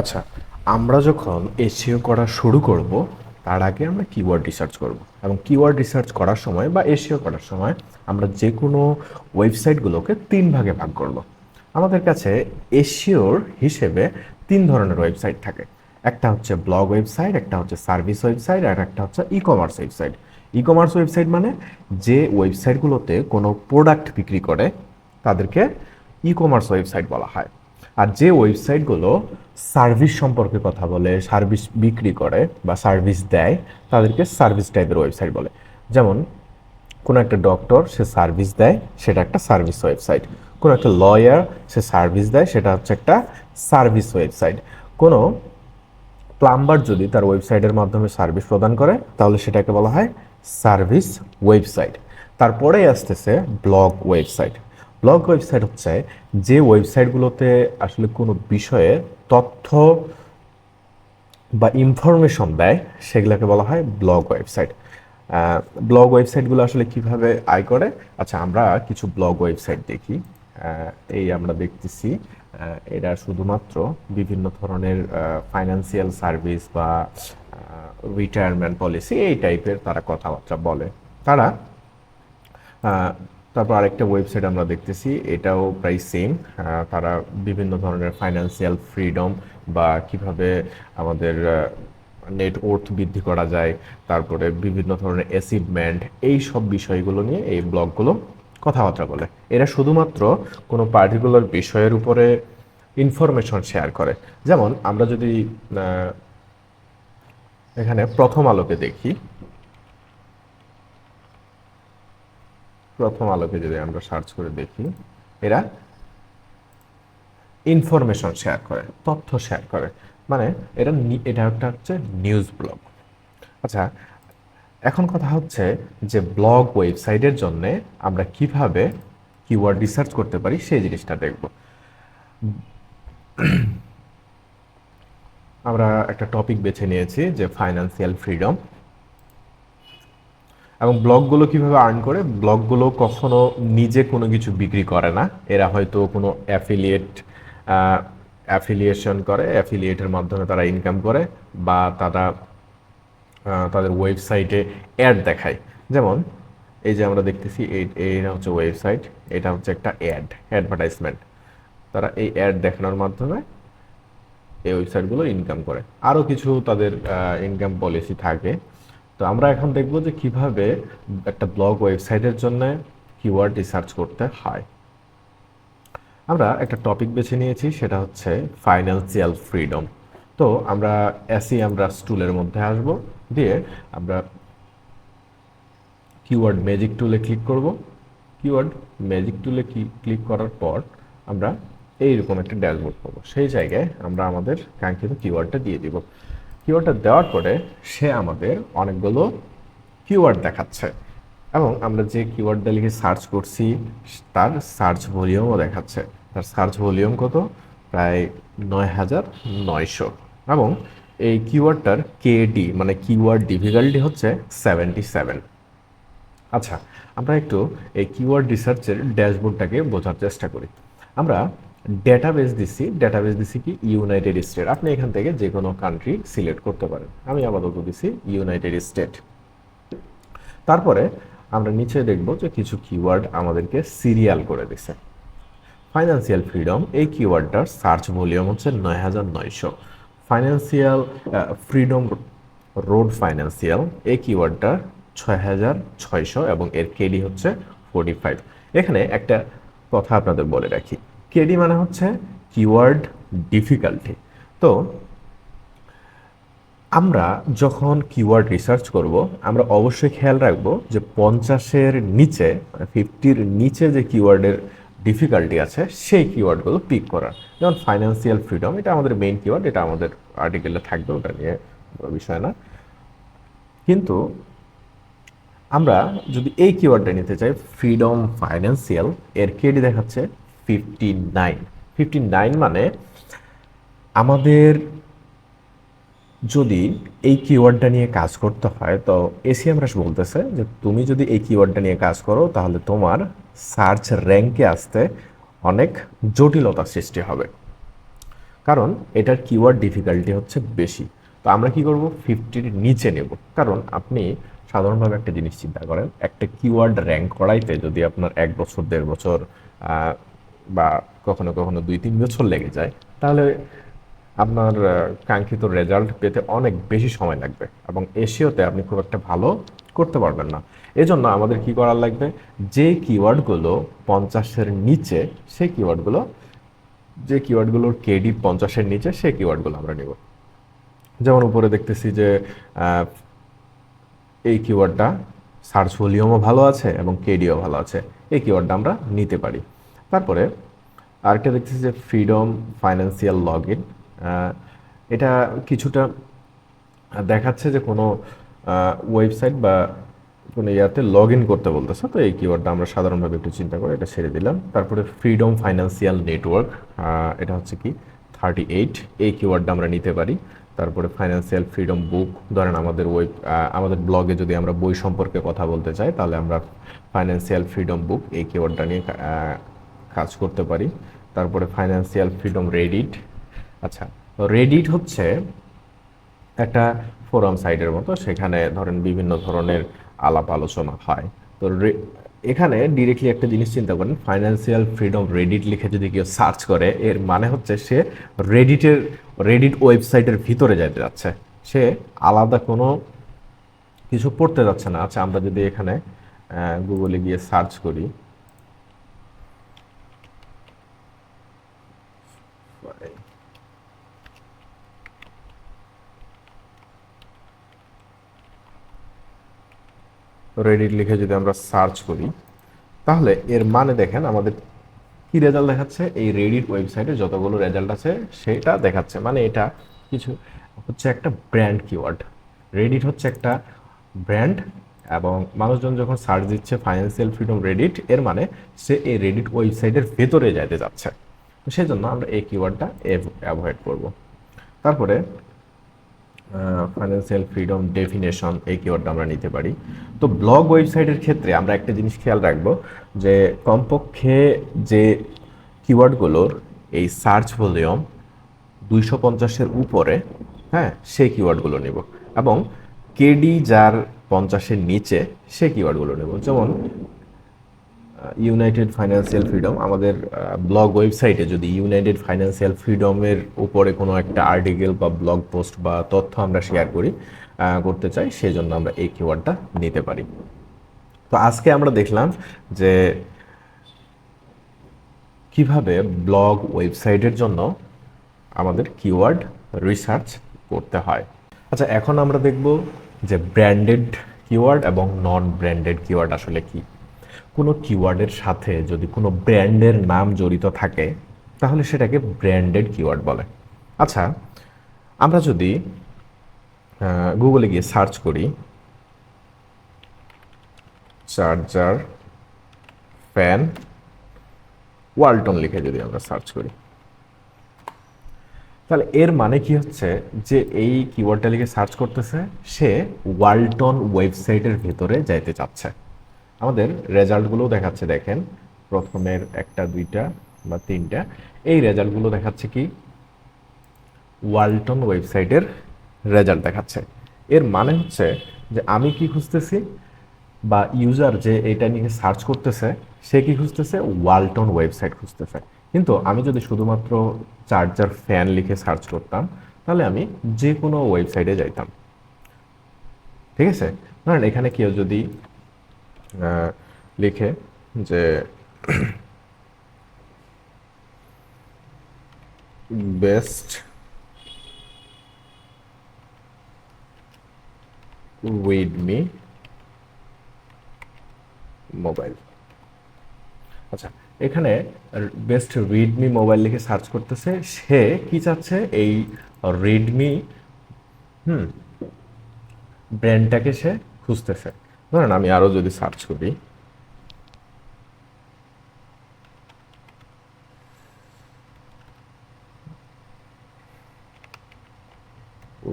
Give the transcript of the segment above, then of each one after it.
আচ্ছা আমরা যখন এসিও করা শুরু করব, তার আগে আমরা কিওয়ার্ড রিসার্চ করব। এবং কিওয়ার্ড রিসার্চ করার সময় বা এসিও করার সময় আমরা যে কোনো ওয়েবসাইটগুলোকে তিন ভাগে ভাগ করব। আমাদের কাছে এসিওর হিসেবে তিন ধরনের ওয়েবসাইট থাকে। একটা হচ্ছে ব্লগ ওয়েবসাইট একটা হচ্ছে সার্ভিস ওয়েবসাইট আর একটা হচ্ছে e commerce website e commerce website মানে যে ওয়েবসাইটগুলোতে কোনো প্রোডাক্ট বিক্রি করে, তাদেরকে ই কমার্স ওয়েবসাইট বলা হয়। আর যে ওয়েবসাইটগুলো সার্ভিস সম্পর্কে কথা বলে, সার্ভিস বিক্রি করে বা সার্ভিস দেয়, তাদেরকে সার্ভিস টাইপের ওয়েবসাইট বলে। যেমন, কোনো একটা ডক্টর সে সার্ভিস দেয়, সেটা একটা সার্ভিস ওয়েবসাইট। কোনো একটা লয়ার সে সার্ভিস দেয়, সেটা হচ্ছে একটা সার্ভিস ওয়েবসাইট। কোনো প্লাম্বার যদি তার ওয়েবসাইটের মাধ্যমে সার্ভিস প্রদান করে, তাহলে সেটাকে বলা হয় সার্ভিস ওয়েবসাইট। তারপরে আসতেছে ব্লগ ওয়েবসাইট। ব্লগ ওয়েবসাইট হচ্ছে যে ওয়েবসাইটগুলোতে আসলে কোনো বিষয়ে তথ্য বা ইনফরমেশন দেয়, সেগুলোকে বলা হয় ব্লগ ওয়েবসাইট। ব্লগ ওয়েবসাইটগুলো আসলে কীভাবে আয় করে? আচ্ছা আমরা কিছু ব্লগ ওয়েবসাইট দেখি। এই আমরা দেখতেছি এরা শুধুমাত্র বিভিন্ন ধরনের ফাইন্যান্সিয়াল সার্ভিস বা রিটায়ারমেন্ট পলিসি এই টাইপের তারা কথাবার্তা বলে। তারা তারপর আরেকটা ওয়েবসাইট আমরা দেখতেছি, এটাও প্রায় সেম তারা বিভিন্ন ধরনের ফাইন্যান্সিয়াল ফ্রিডম বা কীভাবে আমাদের নেট ওর্থ বৃদ্ধি করা যায়, তারপরে বিভিন্ন ধরনের অ্যাচিভমেন্ট এই সব বিষয়গুলো নিয়ে এই ব্লগগুলো কথাবার্তা বলে। এরা শুধুমাত্র কোনো পার্টিকুলার বিষয়ের উপরে ইনফরমেশন শেয়ার করে। যেমন আমরা যদি এখানে প্রথম আলোকে দেখি প্রথম আলোকে যদি আমরা সার্চ করে দেখি, এরা ইনফরমেশন শেয়ার করে, তথ্য শেয়ার করে। মানে এটা এটা একটা হচ্ছে নিউজ ব্লগ। আচ্ছা এখন কথা হচ্ছে যে ব্লগ ওয়েবসাইটের জন্য আমরা কীভাবে কিওয়ার্ড রিসার্চ করতে পারি, সেই জিনিসটা দেখব। আমরা একটা টপিক বেছে নিয়েছি যে ফাইন্যান্সিয়াল ফ্রিডম এবং ব্লগগুলো কীভাবে আর্ন করে, ব্লগগুলো কখনো নিজে কোনো কিছু বিক্রি করে না। এরা হয়তো কোনো অ্যাফিলিয়েট অ্যাফিলিয়েশন করে অ্যাফিলিয়েটের মাধ্যমে তারা ইনকাম করে বা তারা তাদের ওয়েবসাইটে অ্যাড দেখায়। যেমন, এই যে আমরা দেখতেছি এইটা হচ্ছে ওয়েবসাইট এটা হচ্ছে একটা অ্যাড অ্যাডভার্টাইজমেন্ট তারা এই অ্যাড দেখানোর মাধ্যমে এই ওয়েবসাইটগুলো ইনকাম করে। আরও কিছু তাদের ইনকাম পলিসি থাকে। তো আমরা এখন দেখব যে কীভাবে একটা ব্লগ ওয়েবসাইটের জন্য কিওয়ার্ড রিসার্চ করতে হয়। আমরা একটা টপিক বেছে নিয়েছি, সেটা হচ্ছে ফাইন্যান্সিয়াল ফ্রিডম তো আমরা এসি আমরা স্টুলের মধ্যে আসব, দিয়ে আমরা কিওয়ার্ড ম্যাজিক টুলে ক্লিক করব। কিওয়ার্ড ম্যাজিক টুলে ক্লিক করার পর আমরা এইরকম একটা ড্যাশবোর্ড পাবো। সেই জায়গায় আমরা আমাদের কাঙ্ক্ষিত কিওয়ার্ডটা দিয়ে দিব। কিওয়ার্ডটা দেওয়ার পরে সে আমাদের অনেকগুলো কিওয়ার্ড দেখাচ্ছে। এবং আমরা যে কিওয়ার্ডটা লিখে সার্চ করছি, তার সার্চ ভলিউমও দেখাচ্ছে। তার সার্চ ভলিউম কত? প্রায় নয় হাজার নয়শো। এবং এই কিওয়ার্ডটার কেডি মানে কিওয়ার্ড ডিফিকাল্টি হচ্ছে সেভেন্টি সেভেন আচ্ছা আমরা একটু এই কিওয়ার্ড রিসার্চের ড্যাশবোর্ডটাকে বোঝার চেষ্টা করি। আমরা ডেটাবেস দিচ্ছি ডেটাবেস দিচ্ছি কি? ইউনাইটেড স্টেট আপনি এখান থেকে যে কোনো কান্ট্রি সিলেক্ট করতে পারেন। আমি আপাতত দিচ্ছি ইউনাইটেড স্টেট তারপরে আমরা নিচে দেখব যে কিছু কিওয়ার্ড আমাদেরকে সিরিয়াল করে দিছে। ফাইন্যান্সিয়াল ফ্রিডম এই কিওয়ার্ডটার সার্চ ভলিউম হচ্ছে নয় হাজার নয়শো। ফাইন্যান্সিয়াল ফ্রিডম রোড ফাইন্যান্সিয়াল এই কিওয়ার্ডটা ছয় হাজার ছয়শো এবং এর কেডি হচ্ছে ফোর্টি ফাইভ এখানে একটা কথা আপনাদের বলে রাখি। কেডি মানে হচ্ছে কিওয়ার্ড ডিফিকাল্টি তো আমরা যখন কিওয়ার্ড রিসার্চ করব, আমরা অবশ্যই খেয়াল রাখব যে পঞ্চাশের নিচে মানে ফিফটির নিচে যে কিওয়ার্ডের ডিফিকাল্টি আছে, সেই কিওয়ার্ডগুলো পিক করার। যেমন ফাইন্যান্সিয়াল ফ্রিডম এটা আমাদের মেইন কিওয়ার্ড এটা আমাদের আর্টিকেলে থাকবে, ওটা নিয়ে বড় বিষয় না। কিন্তু আমরা যদি এই কিওয়ার্ডটা নিতে চাই ফ্রিডম ফাইন্যান্সিয়াল এর কেডি দেখাচ্ছে ফিফটি নাইন ফিফটি নাইন মানে আমাদের যদি এই কিওয়ার্ডটা নিয়ে কাজ করতে হয়, তো এসি আমরা বলতেছে যে তুমি যদি এই কিওয়ার্ডটা নিয়ে কাজ করো, তাহলে তোমার সার্চ র্যাঙ্কে আসতে অনেক জটিলতা সৃষ্টি হবে। কারণ এটার কিওয়ার্ড ডিফিকাল্টি হচ্ছে বেশি। তো আমরা কি করব? ফিফটির নিচে নেব। কারণ আপনি সাধারণভাবে একটা জিনিস চিন্তা করেন, একটা কিওয়ার্ড র্যাঙ্ক করাইতে যদি আপনার এক বছর, দেড় বছর বা কখনো কখনো দুই তিন বছর লেগে যায়, তাহলে আপনার কাঙ্ক্ষিত রেজাল্ট পেতে অনেক বেশি সময় লাগবে এবং এশিওতে আপনি খুব একটা ভালো করতে পারবেন না। এজন্য আমাদের কি করার লাগবে? যে কিওয়ার্ডগুলো পঞ্চাশের নিচে, সেই কিওয়ার্ডগুলো যে কিওয়ার্ডগুলোর কেডি পঞ্চাশের নিচে, সেই কিওয়ার্ডগুলো আমরা নেব। যেমন উপরে দেখতেছি যে এই কিওয়ার্ডটা সার্চ ভলিউমও ভালো আছে এবং কেডিও ভালো আছে, এই কিওয়ার্ডটা আমরা নিতে পারি। তারপরে আরেকটা দেখতেছি যে ফ্রিডম ফাইন্যান্সিয়াল লগ ইন এটা কিছুটা দেখাচ্ছে যে কোনো ওয়েবসাইট বা কোনো ইয়াতে লগ ইন করতে বলতেছে। তো এই কিওয়ার্ডটা আমরা সাধারণভাবে একটু চিন্তা করে এটা ছেড়ে দিলাম। তারপরে ফ্রিডম ফাইন্যান্সিয়াল নেটওয়ার্ক এটা হচ্ছে কি থার্টি এইট। এই কিওয়ার্ডটা আমরা নিতে পারি। তারপরে ফাইন্যান্সিয়াল ফ্রিডম বুক, ধরেন আমাদের ওয়েব আমাদের ব্লগে যদি আমরা বই সম্পর্কে কথা বলতে চাই, তাহলে আমরা ফাইন্যান্সিয়াল ফ্রিডম বুক এই কিওয়ার্ডটা নিয়ে কাজ করতে পারি। তারপরে ফাইন্যান্সিয়াল ফ্রিডম রেডিট আচ্ছা রেডিট হচ্ছে একটা ফোরাম সাইটের মতো, সেখানে ধরেন বিভিন্ন ধরনের আলাপ আলোচনা হয়। তো এখানে ডিরেক্টলি একটা জিনিস চিন্তা করেন ফাইন্যান্সিয়াল ফ্রিডম রেডিট লিখে যদি কেউ সার্চ করে, এর মানে হচ্ছে সে রেডিটের রেডিট ওয়েবসাইটের ভিতরে যেতে যাচ্ছে। সে আলাদা কোনো কিছু পড়তে যাচ্ছে না। আচ্ছা আমরা যদি এখানে গুগলে গিয়ে সার্চ করি রেডিট লিখে যদি আমরা সার্চ করি, তাহলে এর মানে দেখেন আমাদের কি রেজাল্ট দেখাচ্ছে? এই রেডিট ওয়েবসাইটে যতগুলো রেজাল্ট আছে, সেটা দেখাচ্ছে। মানে এটা কিছু হচ্ছে একটা ব্র্যান্ড কিওয়ার্ড রেডিট হচ্ছে একটা ব্র্যান্ড এবং মানুষজন যখন সার্চ দিচ্ছে ফাইন্যান্সিয়াল ফ্রিডম রেডিট এর মানে সে এই রেডিট ওয়েবসাইটের ভেতরে যাইতে যাচ্ছে। তো সেই জন্য আমরা এই কিওয়ার্ডটা অ্যাভয়েড করব। তারপরে ফাইন্যান্সিয়াল ফ্রিডম ডেফিনেশন এই কিওয়ার্ডটা আমরা নিতে পারি। তো ব্লগ ওয়েবসাইটের ক্ষেত্রে আমরা একটা জিনিস খেয়াল রাখব যে কমপক্ষে যে কিওয়ার্ডগুলোর এই সার্চ ভলিউম দুইশো পঞ্চাশের উপরে হ্যাঁ সেই কিওয়ার্ডগুলো নেব এবং কেডি যার পঞ্চাশের নিচে সেই কিওয়ার্ডগুলো নেব। যেমন ইউনাইটেড ফাইন্যান্সিয়াল ফ্রিডম আমাদের ব্লগ ওয়েবসাইটে যদি ইউনাইটেড ফাইন্যান্সিয়াল ফ্রিডমের উপরে কোনো একটা আর্টিকেল বা ব্লগ পোস্ট বা তথ্য আমরা শেয়ার করি করতে চাই সেই জন্য আমরা এই কিওয়ার্ডটা নিতে পারি। তো আজকে আমরা দেখলাম যে কীভাবে ব্লগ ওয়েবসাইটের জন্য আমাদের কিওয়ার্ড রিসার্চ করতে হয়। আচ্ছা এখন আমরা দেখব যে ব্র্যান্ডেড কিওয়ার্ড এবং নন ব্র্যান্ডেড কিওয়ার্ড আসলে কি। কোনো কিওয়ার্ডের সাথে যদি কোনো ব্র্যান্ডের নাম জড়িত থাকে, তাহলে সেটাকে ব্র্যান্ডেড কিওয়ার্ড বলে। আচ্ছা আমরা যদি গুগলে গিয়ে সার্চ করি চার্জার ফ্যান ওয়ালটন লিখে যদি আমরা সার্চ করি, তাহলে এর মানে কি হচ্ছে যে এই কিওয়ার্ডটা লিখে সার্চ করতেছে, সে ওয়ালটন ওয়েবসাইটের ভেতরে যাইতে চাচ্ছে। আমাদের রেজাল্টগুলো দেখাচ্ছে, দেখেন। প্রথমের একটা, দুইটা বা তিনটা। এই রেজাল্টগুলো দেখাচ্ছে কি? ওয়ালটন ওয়েবসাইটের রেজাল্ট দেখাচ্ছে। এর মানে হচ্ছে যে আমি কি খুঁজতেছি? বা ইউজার যে এটা নিয়ে সার্চ করতেছে, সে কি খুঁজতেছে? ওয়ালটন ওয়েবসাইট খুঁজতেছে। কিন্তু আমি যদি শুধুমাত্র চার্জার ফ্যান লিখে সার্চ করতাম, তাহলে আমি যে কোনো ওয়েবসাইটে যাইতাম। ঠিক আছে? ধরেন এখানে কেউ যদি লিখে যে বেস্ট উইডমি মোবাইল। আচ্ছা এখানে বেস্ট রিডমি মোবাইল লিখে সার্চ করতেছে। সে কি চাচ্ছে? এই রেডমি হুম, ব্র্যান্ডটাকে সে খুঁজতেছে। ধরেন আমি আরও যদি সার্চ করি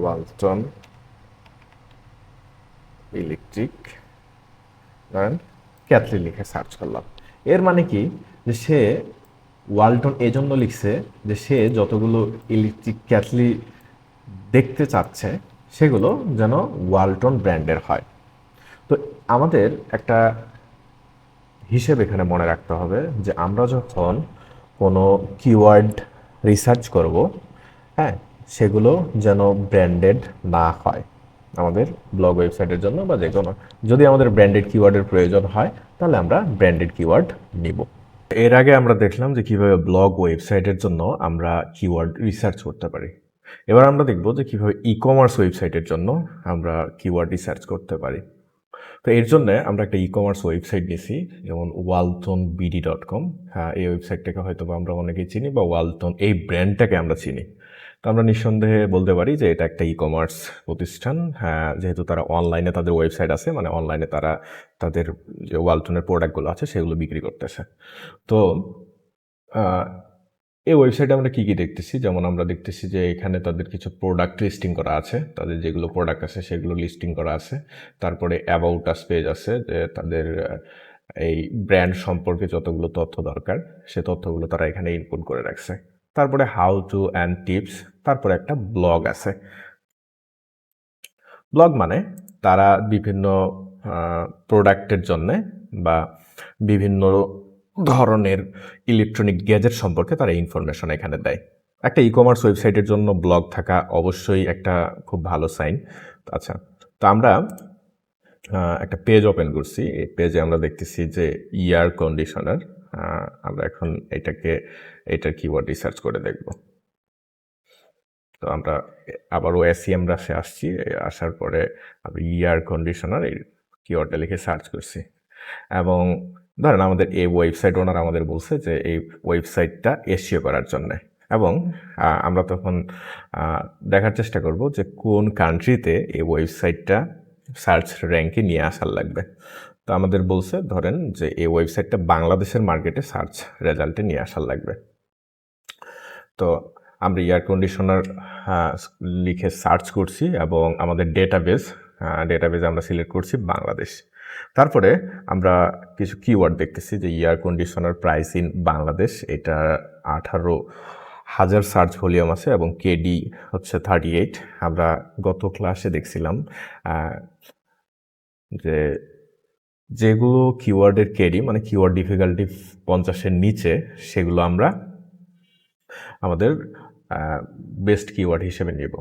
ওয়ালটন ইলেকট্রিক ধরেন ক্যাথলি লিখে সার্চ করলাম। এর মানে কি? যে সে ওয়ালটন এজন্য লিখছে যে সে যতগুলো ইলেকট্রিক ক্যাটলি দেখতে চাচ্ছে, সেগুলো যেন ওয়ালটন ব্র্যান্ডের হয়। তো আমাদের একটা হিসেব এখানে মনে রাখতে হবে যে আমরা যখন কোনো কিওয়ার্ড রিসার্চ করব হ্যাঁ সেগুলো যেন ব্র্যান্ডেড না হয় আমাদের ব্লগ ওয়েবসাইটের জন্য বা যে কোনো। যদি আমাদের ব্র্যান্ডেড কিওয়ার্ডের প্রয়োজন হয়, তাহলে আমরা ব্র্যান্ডেড কিওয়ার্ড নিব। এর আগে আমরা দেখলাম যে কীভাবে ব্লগ ওয়েবসাইটের জন্য আমরা কিওয়ার্ড রিসার্চ করতে পারি। এবার আমরা দেখব যে কীভাবে ই কমার্স ওয়েবসাইটের জন্য আমরা কিওয়ার্ড রিসার্চ করতে পারি। তো এর জন্য আমরা একটা ই কমার্স ওয়েবসাইট নিয়েছি যেমন ওয়ালটন বিডি ডট কম হ্যাঁ এই ওয়েবসাইটটাকে হয়তো আমরা অনেকেই চিনি বা ওয়ালটন এই ব্র্যান্ডটাকে আমরা চিনি। তো আমরা নিঃসন্দেহে বলতে পারি যে এটা একটা ই কমার্স প্রতিষ্ঠান। হ্যাঁ যেহেতু তারা অনলাইনে তাদের ওয়েবসাইট আছে মানে অনলাইনে তারা তাদের যে ওয়ালটনের প্রোডাক্টগুলো আছে, সেগুলো বিক্রি করতেছে। তো এই ওয়েবসাইটে আমরা কী কী দেখতেছি? যেমন আমরা দেখতেছি যে এখানে তাদের কিছু প্রোডাক্ট লিস্টিং করা আছে। তাদের যেগুলো প্রোডাক্ট আছে, সেগুলো লিস্টিং করা আছে। তারপরে অ্যাবাউট আস পেজ আছে, যে তাদের এই ব্র্যান্ড সম্পর্কে যতগুলো তথ্য দরকার, সে তথ্যগুলো তারা এখানে ইনপুট করে রাখছে। তারপরে হাউ টু অ্যান্ড টিপস তারপরে একটা ব্লগ আছে। ব্লগ মানে তারা বিভিন্ন প্রোডাক্টের জন্যে বা বিভিন্ন ধরনের ইলেকট্রনিক গ্যাজেট সম্পর্কে তারা ইনফরমেশন এখানে দেয়। একটা ই কমার্স ওয়েবসাইটের জন্য ব্লগ থাকা অবশ্যই একটা খুব ভালো সাইন আচ্ছা তো আমরা একটা পেজ ওপেন করছি। এই পেজে আমরা দেখতেছি যে ইয়ার কন্ডিশনার আমরা এখন এটাকে, এটার কিওয়ার্ড রিসার্চ করে দেখব। তো আমরা আবারও এসিএম রাশে আসছি। আসার পরে ইয়ার কন্ডিশনার এই কিওয়ার্ডটা লিখে সার্চ করছি। এবং ধরেন আমাদের এই ওয়েবসাইট ওনার আমাদের বলছে যে এই ওয়েবসাইটটা এসিও করার জন্যে। এবং আমরা তখন দেখার চেষ্টা করব যে কোন কান্ট্রিতে এই ওয়েবসাইটটা সার্চ র্যাঙ্কে নিয়ে আসার লাগবে। তো আমাদের বলছে, ধরেন যে এই ওয়েবসাইটটা বাংলাদেশের মার্কেটে সার্চ রেজাল্টে নিয়ে আসার লাগবে। তো আমরা এয়ার কন্ডিশনার লিখে সার্চ করছি এবং আমাদের ডেটাবেস ডেটাবেস আমরা সিলেক্ট করছি বাংলাদেশ। তারপরে আমরা কিছু কিওয়ার্ড দেখতেছি যে air conditioner price in Bangladesh, এটা আঠারো হাজার সার্চ ভলিউম আছে এবং কেডি হচ্ছে থার্টি এইট আমরা গত ক্লাসে দেখছিলাম যে যেগুলো কিওয়ার্ডের কেডি মানে কিওয়ার্ড ডিফিকাল্টি পঞ্চাশের নিচে, সেগুলো আমরা আমাদের বেস্ট কিওয়ার্ড হিসেবে নিব।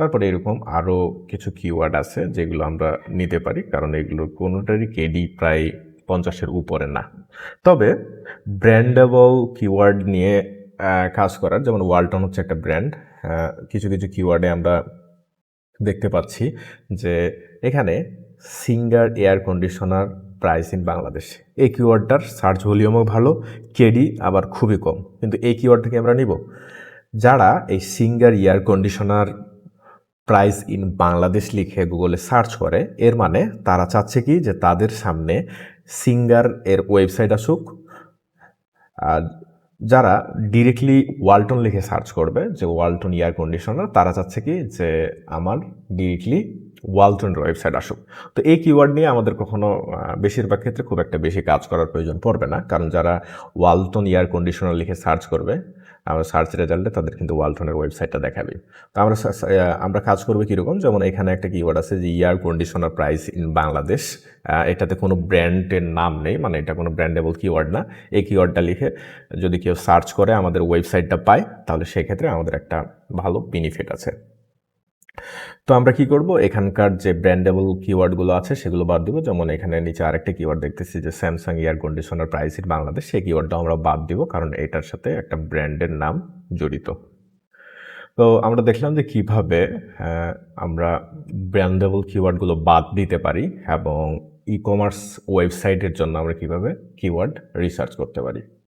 তারপরে এরকম আরও কিছু কিওয়ার্ড আছে যেগুলো আমরা নিতে পারি, কারণ এগুলোর কোনোটারই কেডি প্রায় পঞ্চাশের উপরে না। তবে ব্র্যান্ডেবল কিওয়ার্ড নিয়ে কাজ করার যেমন ওয়ালটন হচ্ছে একটা ব্র্যান্ড কিছু কিছু কিওয়ার্ডে আমরা দেখতে পাচ্ছি যে এখানে Singer air conditioner price in Bangladesh এই কিওয়ার্ডটার সার্চ ভলিউমও ভালো কেডি আবার খুবই কম। কিন্তু এই কিওয়ার্ড থেকে আমরা নিব। যারা এই Singer air conditioner price in Bangladesh লিখে গুগলে সার্চ করে, এর মানে তারা চাচ্ছে কি যে তাদের সামনে সিঙ্গার এর ওয়েবসাইট আসুক, আর যারা ডিরেক্টলি ওয়ালটন লিখে সার্চ করবে, যে ওয়ালটন এয়ার কন্ডিশনার তারা চাচ্ছে কি যে আমার ডিরেক্টলি ওয়ালটনের ওয়েবসাইট আসুক। তো এই কিওয়ার্ড নিয়ে আমাদের কখনো বেশিরভাগ ক্ষেত্রে খুব একটা বেশি কাজ করার প্রয়োজন পড়বে না, কারণ যারা ওয়ালটন এয়ার কন্ডিশনার লিখে সার্চ করবে আমরা সার্চ রেজাল্টে তাদের কিন্তু ওয়ালটনের ওয়েবসাইটটা দেখাবে। তো আমরা আমরা কাজ করব কীরকম? যেমন এখানে একটা কিওয়ার্ড আছে যে air conditioner price in Bangladesh এটাতে কোনো ব্র্যান্ডের নাম নেই মানে এটা কোনো ব্র্যান্ডেবল কিওয়ার্ড না। এই কিওয়ার্ডটা লিখে যদি কেউ সার্চ করে আমাদের ওয়েবসাইটটা পায়, তাহলে সেক্ষেত্রে আমাদের একটা ভালো বেনিফিট আছে। তো আমরা কি করব? এখানকার যে ব্র্যান্ডেবল কিওয়ার্ডগুলো আছে, সেগুলো বাদ দিব। যেমন এখানে নিচে আরেকটা কিওয়ার্ড দেখতেছি যে Samsung air conditioner price in Bangladesh সেই কিওয়ার্ডটা আমরা বাদ দিব কারণ এটার সাথে একটা ব্র্যান্ডের নাম জড়িত। তো আমরা দেখলাম যে কীভাবে আমরা ব্র্যান্ডেবল কিওয়ার্ডগুলো বাদ দিতে পারি এবং ই কমার্স ওয়েবসাইটের জন্য আমরা কীভাবে কিওয়ার্ড রিসার্চ করতে পারি।